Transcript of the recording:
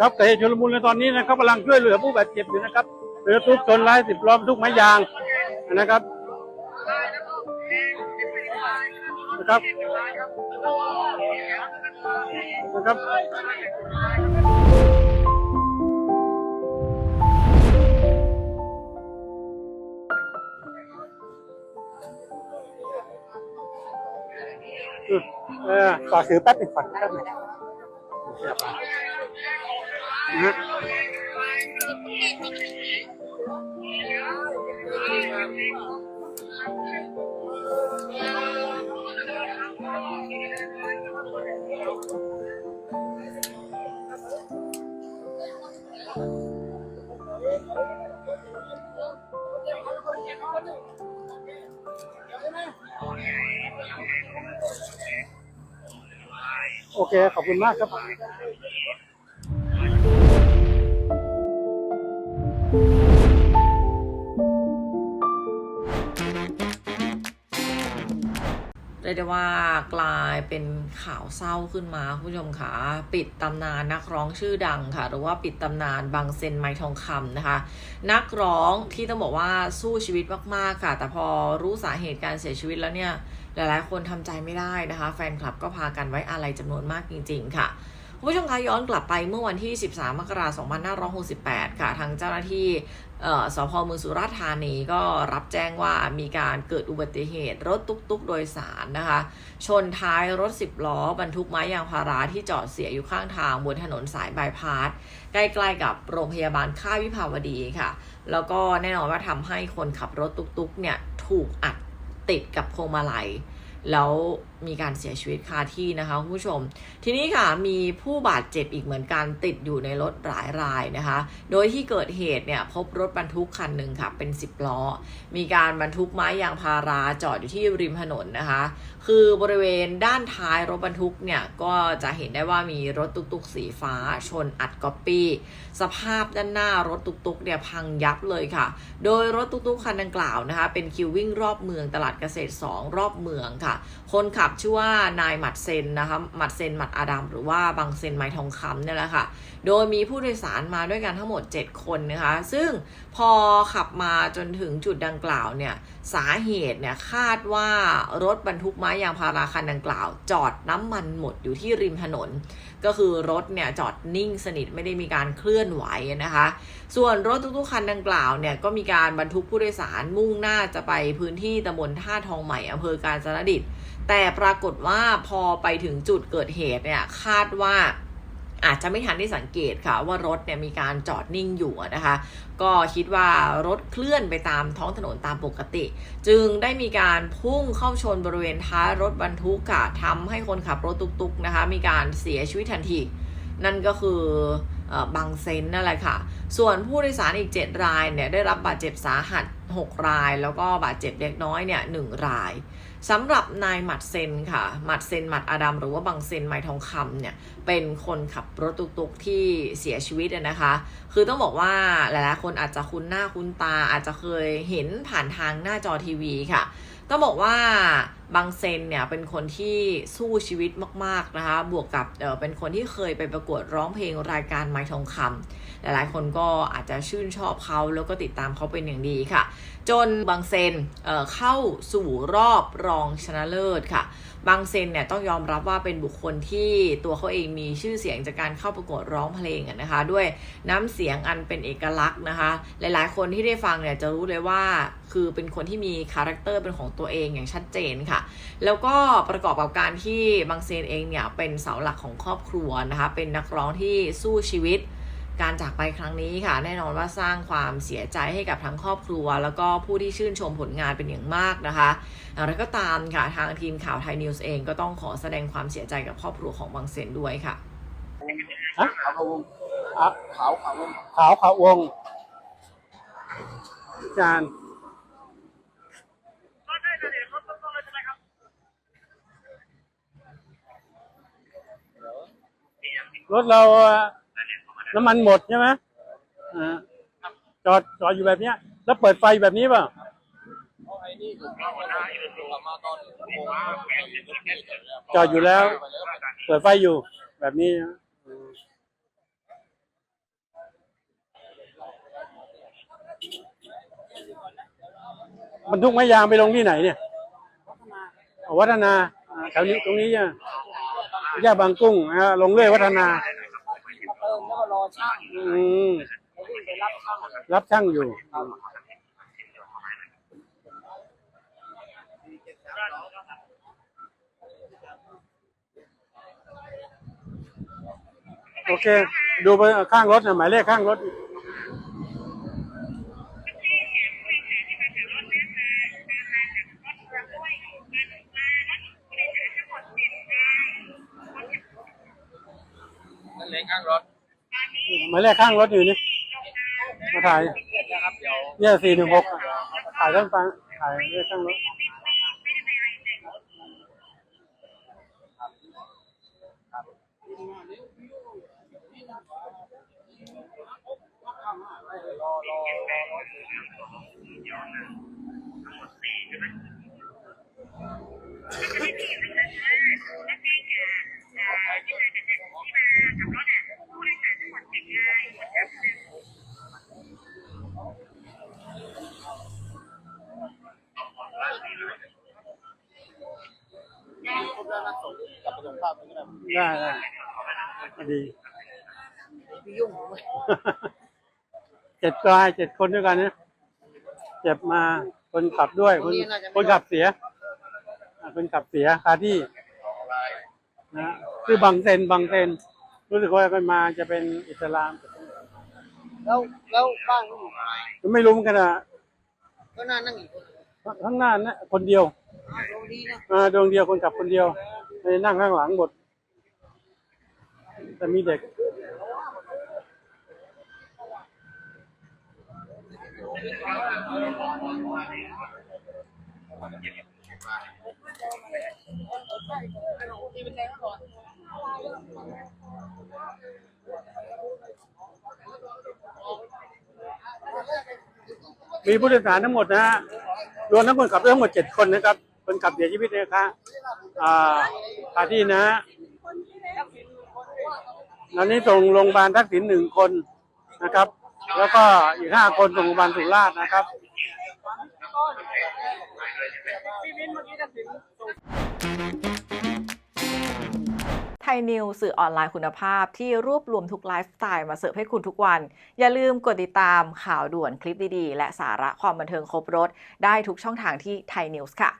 ครับเกิดเหตุชุลมุนในตอนนี้นะครับกำลังช่วยเหลือผู้บาดเจ็บอยู่นะครับเรือทุกชนร้ายสิบล้อมทุกไม้ยางนะครับนะครับนะครับเออฝากถือแป๊บหนึ่งฝากแป๊บหนึง นะฮะโอเค ขอบคุณมากครับ เรียกได้ว่ากลายเป็นข่าวเศร้าขึ้นมาคุณผู้ชมคะปิดตำนานนักร้องชื่อดังค่ะ หรือว่าปิดตำนานบางเซนไม้ทองคำนะคะ นักร้องที่ต้องบอกว่าสู้ชีวิตมากๆค่ะ แต่พอรู้สาเหตุการเสียชีวิตแล้วเนี่ย หลายๆ คนทำใจไม่ได้นะคะ แฟนคลับก็พากันไว้อาลัยจำนวนมากจริง ๆ ค่ะ คุณผู้ชมคะย้อนกลับไปเมื่อวันที่ 13 มกราคม 2568 ค่ะ ทางเจ้าหน้าที่สพเมืองสุราษฎร์ธานีก็รับแจ้งว่ามีการเกิดอุบัติเหตุรถตุ๊กๆ โดยสารนะคะ ชนท้ายรถ 10 ล้อบรรทุกไม้ยางพาราที่จอดเสียอยู่ข้างทางบนถนนสายบายพาสใกล้ๆกับโรงพยาบาลค่ายวิภาวดีค่ะ แล้วก็แน่นอนว่าทำให้คนขับรถตุ๊กๆเนี่ยถูกอัดติดกับพวงมาลัยแล้ว มีการเสียชีวิตคาที่นะคะคุณผู้ชม ทีนี้ค่ะมีผู้บาดเจ็บอีกเหมือนกันติดอยู่ในรถหลายรายนะคะ โดยที่เกิดเหตุเนี่ยพบรถบรรทุกคันหนึ่งค่ะเป็น 10 ล้อ มีการบรรทุกไม้ยางพาราจอดอยู่ที่ริมถนนนะคะ คือบริเวณด้านท้ายรถบรรทุกเนี่ยก็จะเห็นได้ว่ามีรถตุกๆสีฟ้าชนอัดก๊อปปี้ สภาพด้านหน้ารถตุกๆเนี่ยพังยับเลยค่ะ โดยรถตุกๆคันดังกล่าวนะคะเป็นคิววิ่งรอบเมืองตลาดเกษตร 2 รอบเมืองค่ะ คนขับชื่อว่านายหมัดเซนนะคะหมัดเซนหมัดอาดัมหรือว่าบางเซนไม้ทองคำเนี่ยแหละค่ะ โดยมีผู้โดยสารมาด้วยกันทั้งหมด 7 คนนะคะ ซึ่งพอขับมาจนถึงจุดดังกล่าวเนี่ยสาเหตุเนี่ยคาดว่ารถบรรทุกไม้ยางพาราคันดังกล่าว จอดน้ำมันหมดอยู่ที่ริมถนน ก็คือรถเนี่ยจอดนิ่งสนิทไม่ได้มีการเคลื่อนไหวนะคะ ส่วนรถทุกๆคันดังกล่าวเนี่ยก็มีการบรรทุกผู้โดยสารมุ่งหน้าจะไปพื้นที่ตำบลท่าทองใหม่อำเภอกาญจนดิต แต่ปรากฏว่าพอไปถึงจุดเกิดเหตุเนี่ยคาดว่าอาจจะไม่ทันได้สังเกตค่ะว่ารถเนี่ยมีการจอดนิ่งอยู่นะคะ ก็คิดว่ารถเคลื่อนไปตามท้องถนนตามปกติ จึงได้มีการพุ่งเข้าชนบริเวณท้ายรถบรรทุกค่ะทำให้คนขับรถตุกๆนะคะ มีการเสียชีวิตทันที นั่นก็คืออบางเซนนั่นแหละค่ะ ส่วนผู้โดยสารอีก 7 รายเนี่ยได้รับบาดเจ็บสาหัส 6 ราย แล้วก็บาดเจ็บเล็กน้อยเนี่ย1ราย สำหรับนายหมัดเซนค่ะ หมัดเซนหมัดอาดัมหรือว่าบางเซนไมทองคำเนี่ย เป็นคนขับรถตุกๆที่เสียชีวิตนะคะ คือต้องบอกว่าหลายๆคนอาจจะคุ้นหน้าคุ้นตาอาจจะเคยเห็นผ่านทางหน้าจอทีวีค่ะ ต้องบอกว่าบางเซนเนี่ยเป็นคนที่สู้ชีวิตมากๆนะคะ บวกกับเออเป็นคนที่เคยไปประกวดร้องเพลงรายการไม้ทองคำหลายๆคนก็อาจจะชื่นชอบเขาแล้วก็ติดตามเขาเป็นอย่างดีค่ะ จนบางเซนเอ่อเข้าสู่รอบรองชนะเลิศค่ะ บางเซนเนี่ยต้องยอมรับว่าเป็นบุคคลที่ตัวเขาเองมีชื่อเสียงจากการเข้าประกวดร้องเพลงนะคะ ด้วยน้ำเสียงอันเป็นเอกลักษณ์นะคะ หลายๆ คนที่ได้ฟังเนี่ยจะรู้เลยว่าคือเป็นคนที่มีคาแรคเตอร์เป็นของตัวเองอย่างชัดเจนค่ะแล้วก็ประกอบกับการที่บางเซนเองเนี่ยเป็นเสาหลักของครอบครัวนะคะ เป็นนักร้องที่สู้ชีวิต การจากไปครั้งนี้ค่ะ แน่นอนว่าสร้างความเสียใจให้กับทั้งครอบครัว แล้วก็ผู้ที่ชื่นชมผลงานเป็นอย่างมากนะคะอะไรก็ตามค่ะทางทีมข่าวไทยนิวส์เองก็ต้องขอแสดงความเสียใจกับครอบครัวของบางเซนด้วยค่ะฮะขาวขาววงอะขาวขาววงขาวขาววงอาจารย์ รถเราน้ำมันหมดใช่ไหมจอดจอดอยู่แบบนี้แล้วเปิดไฟแบบนี้ป่ะจอดอยู่แล้ว เปิดไฟอยู่ แบบนี้มันทุกไม้ยางไปลงที่ไหนเนี่ยวัฒนาแถวนี้ตรงนี้ใช่ ยแยกบางกุ้งนะฮะลงเรื่อยวัฒนามาเติมแล้วก็รอช่างอืมแล้ววิ่งไปรับช่างรับช่างอยู่โอเค ดูไปข้างรถนะหมายเลขข้างรถ นั่นเล็กข้างรถหมายเลขข้างรถอยู่นี่มาถ่ายนะครับเดี๋ยวเนี่ยสี่หนึ่งหกถ่ายต้นฟังถ่ายเลขข้างรถ รอรอรอรอ ได้ได้ดีพี่ยุ่งเจ็ดกลายเจ็ดคนด้วยกันเนี่ยเจ็บมาคนขับด้วยคนคนขับเสียอ่าคนขับเสียคาที่นะคือบางเซนบางเซนรู้สึกว่ากันมาจะเป็นอิสลาม แล้วแล้วบ้านเขาอยู่ไหนไม่รู้เหมือนกันอะก็น่านั่งอีกคนข้างหน้านะคนเดียวอ้าวตรงนี้นะอ่าดวงเดียวคนขับคนเดียวไม่ได้นั่งข้างหลังหมด แต่มีเด็กมีผู้โดยสารทั้งหมดนะฮะรวมทั้งคนขับทั้งหมดเจ็ดคนนะครับ คนขับเสียชีวิตนะคะอ่าคาที่นะฮะ ตอนนี้ส่งโรงพยาบาลทักษิณหนึ่งคนนะครับ แล้วก็อีกห้าคนส่งโรงพยาบาลสุราษฎร์นะครับไทยนิวสื่อออนไลน์คุณภาพที่รวบรวมทุกไลฟ์สไตล์มาเสิร์ฟให้คุณทุกวัน อย่าลืมกดติดตามข่าวด่วนคลิปดีๆ และสาระความบันเทิงครบรถ ได้ทุกช่องทางที่ไทยนิวส์ค่ะ